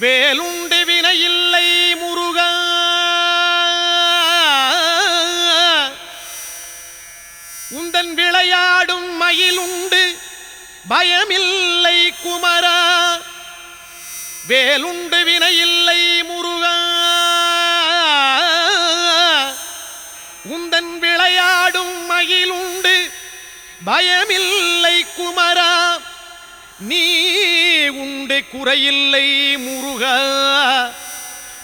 வேலுண்டு வினையில்லை முருக. உந்தன் விளையாடும் மயிலுண்டு பயமில்லை குமரா. வேலுண்டு வினையில்லை முருகா. உந்தன் விளையாடும் மயிலுண்டு பயமில்லை குமரா. நீ உண்டு குறையில்லை முருக.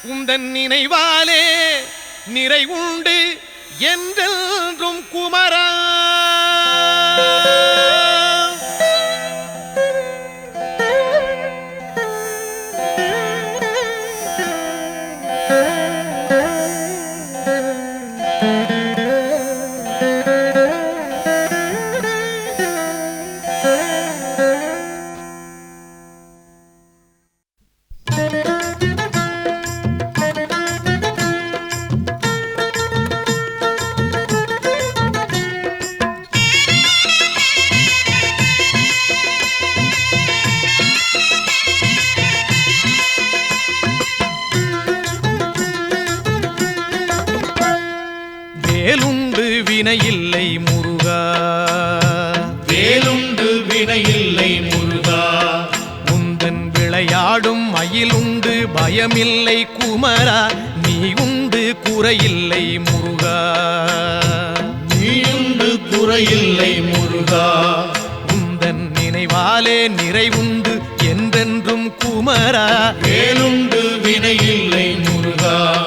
உந்தன் நினைவாலே நிறை உண்டு. என்றென்றும் குமர வினையில்லை முருகா. வேலுண்டு வினையில்லை முருகா. உந்தன் விளையாடும் மயிலுண்டு பயமில்லை குமரா. நீ உண்டு குறையில்லை முருகா. நீயுண்டு குறையில்லை முருகா. உந்தன் நினைவாலே நிறைவுண்டு என்றென்றும் குமரா. வேலுண்டு வினையில்லை முருகா.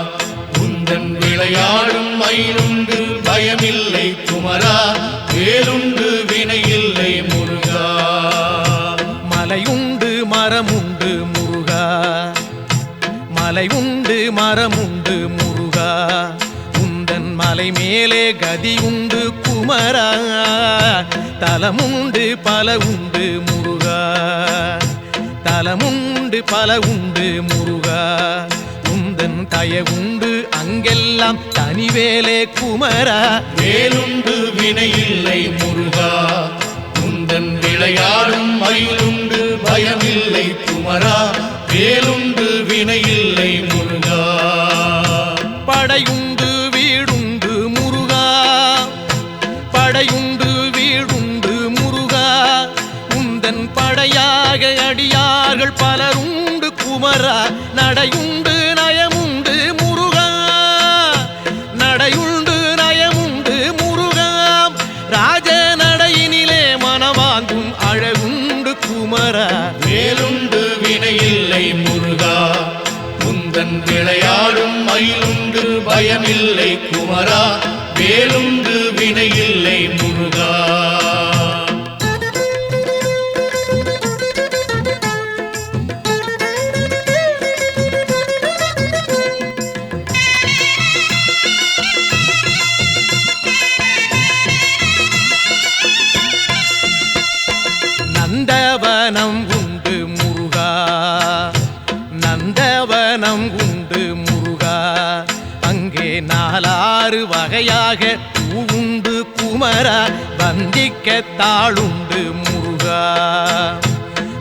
உந்தன் விளையாடும் மயிலுண்டு பயமில்லை குமரா வேலுண்டு வினையில்லை முருகா. மலையுண்டு மரமுண்டு முருகா. மலையுண்டு மரமுண்டு முருகா. உந்தன் மலை மேலே கதி உண்டு குமரா. தலமுண்டு பல உண்டு முருகா. தலமுண்டு பல உண்டு முருகா. உந்தன் தயவுண்டு அங்கெல்லாம் தனிவேலே குமரா. வேலுண்டு வினையில்லை முருகா. உந்தன் விளையாடும் மயிலுண்டு பயமில்லை குமரா. வேலுண்டு வினையில்லை முருகா. படையுண்டு வீடுண்டு முருகா. படையுண்டு வீடுண்டு முருகா. உந்தன் படையாக அடியார்கள் பலருண்டு குமரா. நடையுண்டு வினையில்லை முருகா உந்தன் விளையாடும் மயிலுண்டு பயமில்லை குமரா வேலுண்டு வினையில் நாலாறு வகையாக பூவுண்டு குமரா வந்திக்க தாளுண்டு முருகா.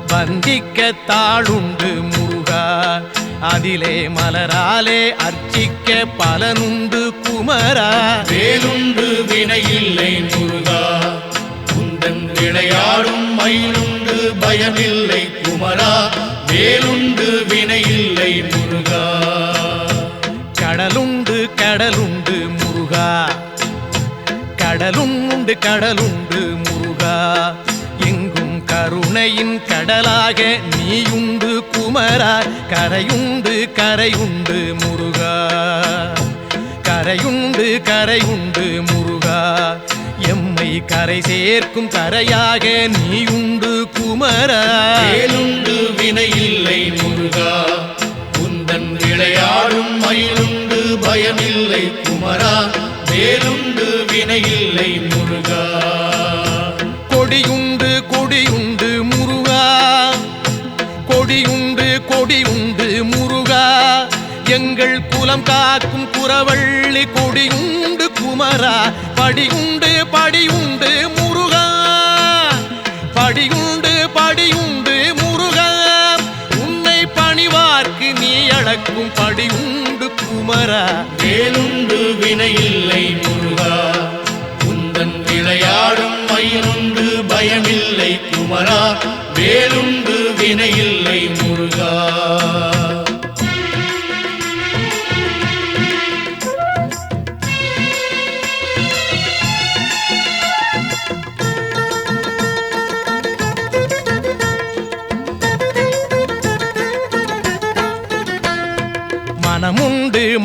வந்திக்க தாளுண்டு முருகா. அதிலே மலராலே அர்ச்சிக்க பலனுண்டு குமரா. வேலுண்டு வினையில்லை முருகா. உந்தன் விளையாடும் மயிலுண்டு பயமில்லை குமரா. வேலுண்டு வினையில்லை முருகா. கடலுண்டு கடலுண்டு முருகா. கடலுண்டு கடலுண்டு முருகா. எங்கும் கருணையின் கடலாக நீயுண்டு குமரா. கரையுண்டு கரையுண்டு முருகா. கரையுண்டு கரையுண்டு முருகா. எம்மை கரை சேர்க்கும் கரையாக நீயுண்டு குமரா. வேலுண்டு வினையில்லை முருகா. உந்தன் விளையாடும் மயிலுண்டு பயமில்லை குமரா வேலுண்டு வினையில்லை முருகா. கொடியுண்டு கொடியுண்டு முருகா. கொடியுண்டு கொடியுண்டு முருகா. எங்கள் குலம் காக்கும் குறவள்ளி கொடியுண்டு குமரா. படியுண்டு படியுண்டு முருகா. படியுண்டு படியுண்டு முருகா. உன்னை பணிவார்க்கு நீ படி படியுண்டு குமரா. வேலுண்டு வினையில்லை முருகா. குந்தன் விளையாடும் மயிலுண்டு பயமில்லை குமரா. வேலுண்டு வினையில்லை முருகா.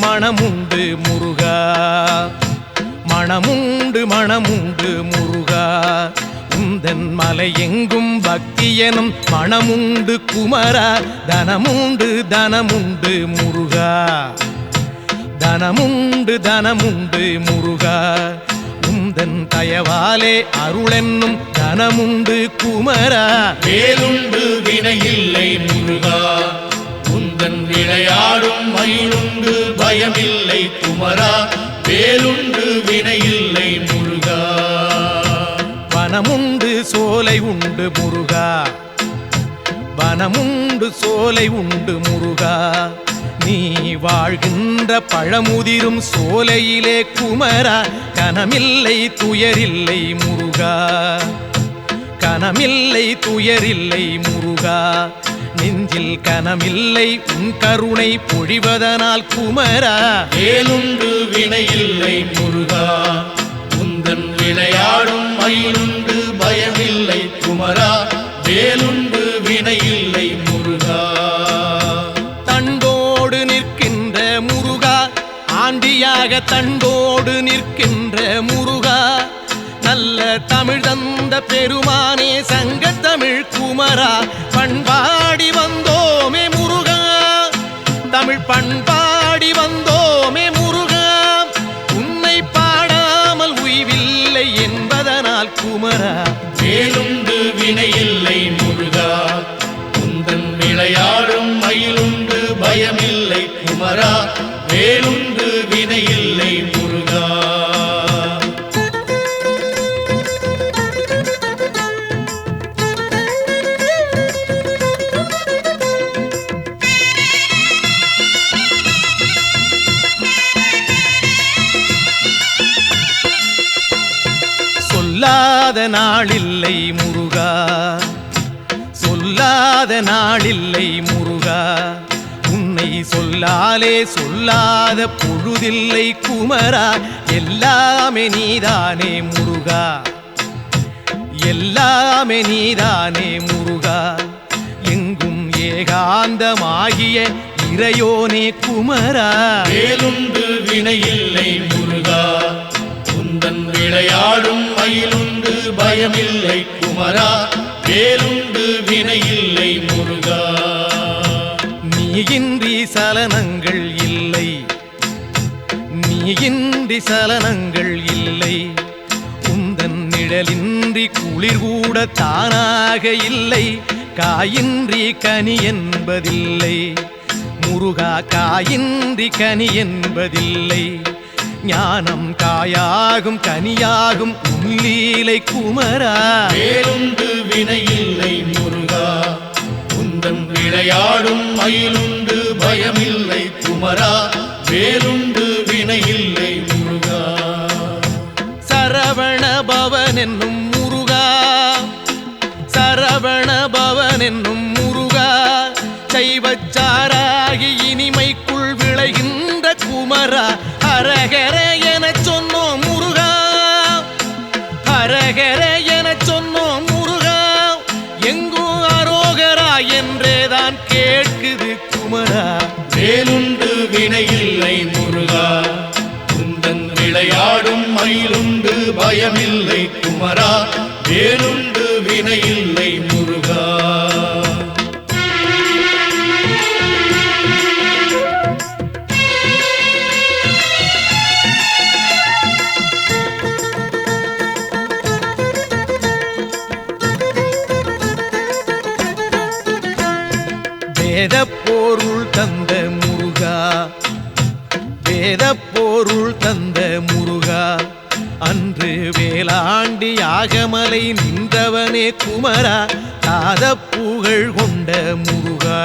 மனமுண்டு முருகா. மனமுண்டு மனமுண்டு முருகா. உந்தன் மலை எங்கும் பக்தி மனமுண்டு குமரா. தனமுண்டு தனமுண்டு முருகா. தனமுண்டு தனமுண்டு முருகா. உந்தன் தயவாலே அருளென்னும் தனமுண்டு குமரா. வேலுண்டு வினையில்லை முருகா. உந்தன் விளையாடும் மயிலுண்டு பயமில்லை குமரா வேலுண்டு வினையில்லை முருகா. வனமுண்டு சோலை உண்டு முருகா. வனமுண்டு சோலை உண்டு முருகா. நீ வாழ்கின்ற பழமுதிரும் சோலையிலே குமரா. கனமில்லை துயரில்லை முருகா. கனமில்லை துயரில்லை முருகா. நெஞ்சில் கனமில்லை உன் கருணை பொழிவதனால் குமரா. வேலுண்டு வினையில்லை முருகா உந்தன் விளையாடும் மயிலுண்டு பயமில்லை குமரா. வேலுண்டு வினையில்லை முருகா. தண்டோடு நிற்கின்ற முருகா ஆண்டியாக தண்டோடு நிற்கின்ற முருகா. நல்ல தமிழ் தந்த பெருமானே சங்க தமிழ் குமரா பண்பாடி பயமில்லை முருகா. உந்தன் விளையாடும் மயிலுண்டு பயமில்லை குமரா. வேலுண்டு வினையில்லை முருகா. சொல்லாத நாளில்லை சொல்லாத நாளில்லை முருகா. உன்னை சொல்லாலே சொல்லாத பொழுதில்லை குமரா. எல்லாமே நீதானே முருகா. எல்லாமே நீதானே முருகா. எங்கும் ஏகாந்தமாகிய இறையோனே குமரா. வேலுண்டு வினையில்லை முருகா. குந்தன் விளையாடும் மயிலுண்டு பயமில்லை குமரா. வேலுண்டு வினையில்லை முருகா. நீயின்றி சலனங்கள் இல்லை. நீயின்றி சலனங்கள் இல்லை. உந்தன் நிழலின்றி குளிர் கூட தானாக இல்லை. காயின்றி கனி என்பதில்லை. முருகா காயின்றி கனி என்பதில்லை. ஞானம் காயாகும் கனியாகும் உள்ளீலை குமரா. வேலுண்டு வினையில்லை முருகா. உந்தன் விளையாடும் மயிலுண்டு பயமில்லை குமரா. வேலுண்டு வினையில்லை முருகா. சரவண பவன் என்னும் முருகா. சரவண பவன் என்னும் முருகா. சைவச்சாராகி மயிலுண்டு பயமில்லை குமரா வேலுண்டு வினையில்லை முருகா. வேத பொருள் தந்த குமரா தாத புகழ் கொண்ட முருகா.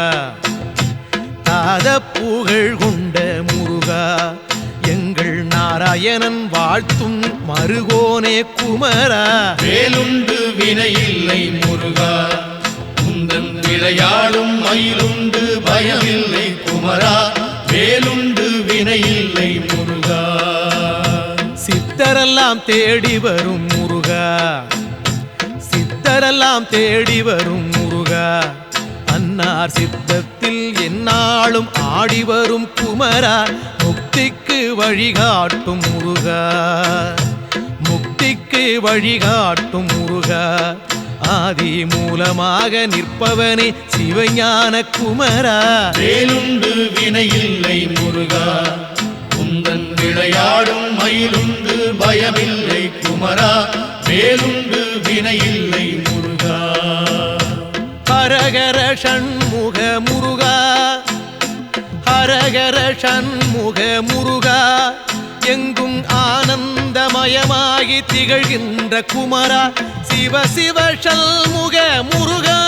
தாத புகழ் கொண்ட முருகா எங்கள் நாராயணன் வாழ்த்தும் மருகோனே குமரா. வேலுண்டு வினையில்லை முருகா உந்தன் விளையாடும் மயிலுண்டு பயமில்லை குமரா. வேலுண்டு வினையில்லை முருகா. சித்தரெல்லாம் தேடி வரும் முருகா. சித்தரெல்லாம் தேடி வரும் முருகா. அன்னார் சித்தத்தில் என்னாலும் ஆடி வரும் குமரா. முக்திக்கு வழிகாட்டும் முருகா. முக்திக்கு வழிகாட்டும் முருகா. ஆதி மூலமாக நிற்பவனே சிவஞான குமரா. வேலுண்டு வினையில்லை முருகா. குந்தன் விளையாடும் மயிலுண்டு பயமில்லை குமரா. வேலுண்டு வினையில்லை முருகா. ஹரகர சண்முக முருகா. ஹரகர சண்முக முருகா. எங்கும் ஆனந்தமயமாகி திகழ்கின்ற குமரா. சிவ சிவ சண்முக முருகா.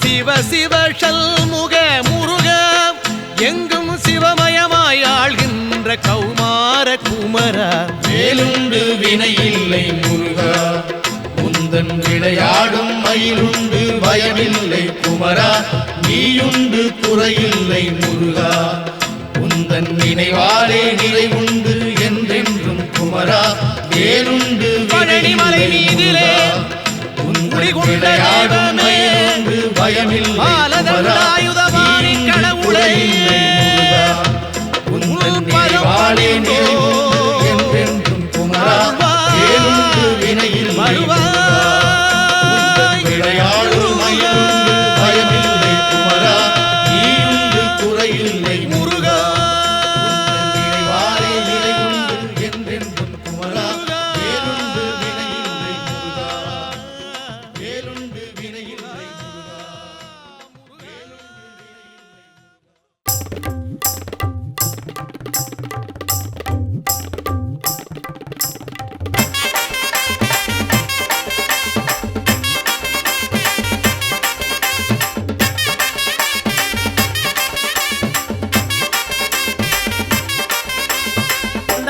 சிவ சிவ சண்முக முருகா. எங்கும் சிவமயமாய் ஆள்கின்ற கௌமார. குமரா வேலுண்டு வினையில்லை முருகா. உந்தன் விளையாடும் மயிலுண்டு பயமில்லை குமரா. நீயுண்டு குறையில்லை முருகா. உந்தன் நினைவாலே நிறைவுண்டு என்றென்றும் குமரா. வேலுண்டு பழனிமலை மீதிலே விளையாடும் மயிலுண்டு பயமில்லை குமரா. கடவுளே, உந்தன் நினைவாலே வினையில்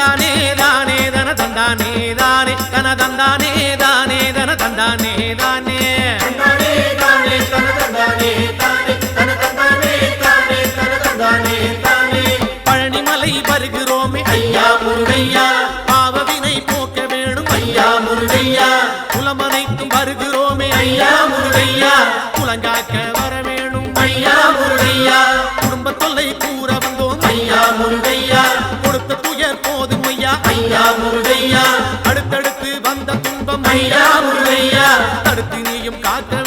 தந்தானே தானே தன தந்தானே தானே. தன தந்தானே தானே தன தந்தானே தானே. பழனிமலை வருகிறோமே. ஐயா முருகையா. பாவவினை போக்க வேணும். ஐயா முருகையா. குலமனைக்கும் வருகிறோமே. ஐயா முருகையா. குலங்காக்க வர வேணும். ஐயா முருகையா. குடும்ப தொல்லை கூற வந்தோம். ஐயா முருகையா. கொடுத்த துயர் போதும் ஐயா முருகையா. அடுத்தடுத்து வந்த துன்பம் ஐயா. முருகையா. தடுத்து நீயும் காக்க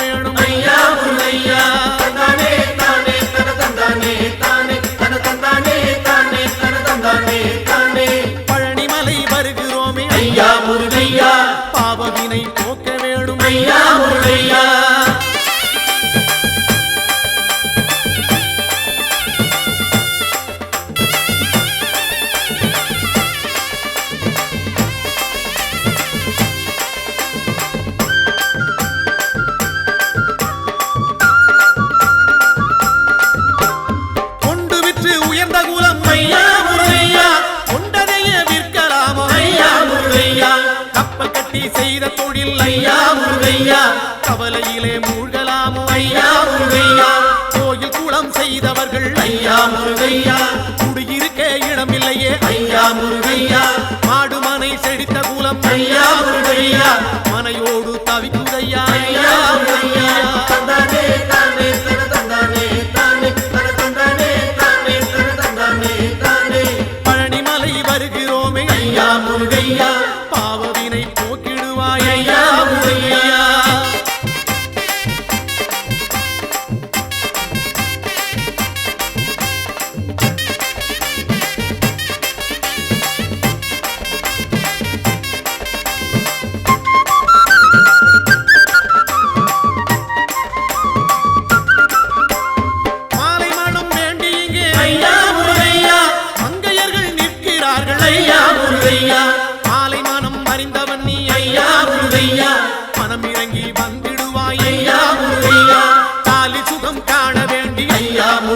ஐயா முருகையா. கவலையிலே மூழ்கலாமோ ஐயா முருகையா. கோயில் குளம் செய்தவர்கள் ஐயா முருகையா. குடியிருக்க இடமில்லையே ஐயா முருகையா. மாடு மனை செழித்த குலம் ஐயா முருகையா. மனையோடு தவிக்குதையா ஐயா முருகையா. தந்தானே தானே தன தந்தானே தானே தன தந்தானே தானே தன தந்தானே தானே பழனிமலை வருகிறோமே ஐயா முருகையா. பாவவினை போக்கிடுவாய் ஐயா.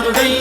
வந்திடுவாய்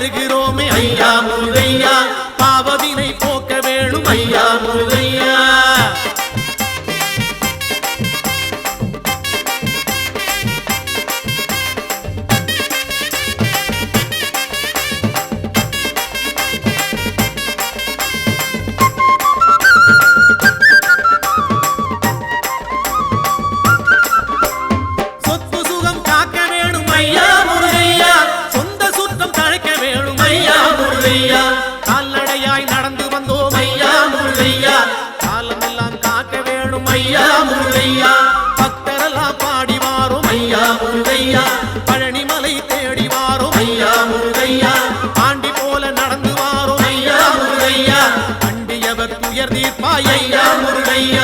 வருகிறோமே ஐயா. ஐயா முருகையா.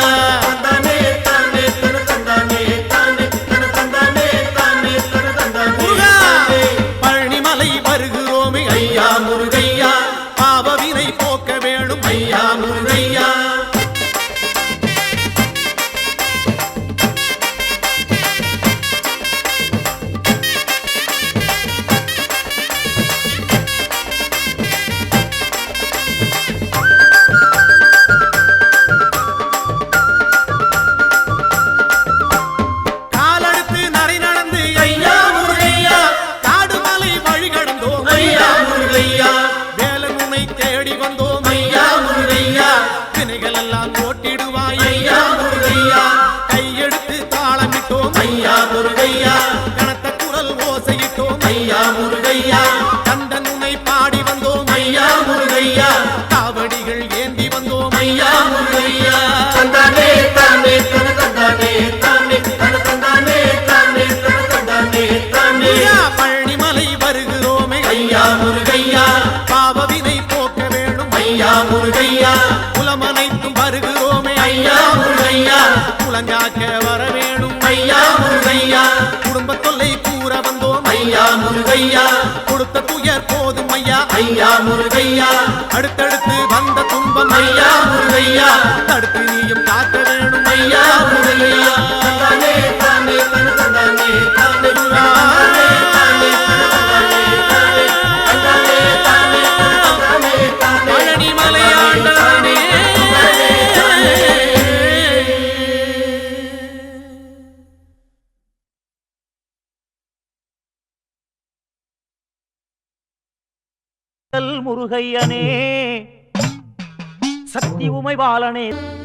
দিয়া முருகையா கொடுத்த துயர் போதும் ஐயா. ஐயா முருகையா. அடுத்தடுத்து வந்த துன்பம் ஐயா முருகையா. தடுத்து நீயும் காக்க வேணும் ஐயா முருகையனே. சக்தி உமை பாலனே.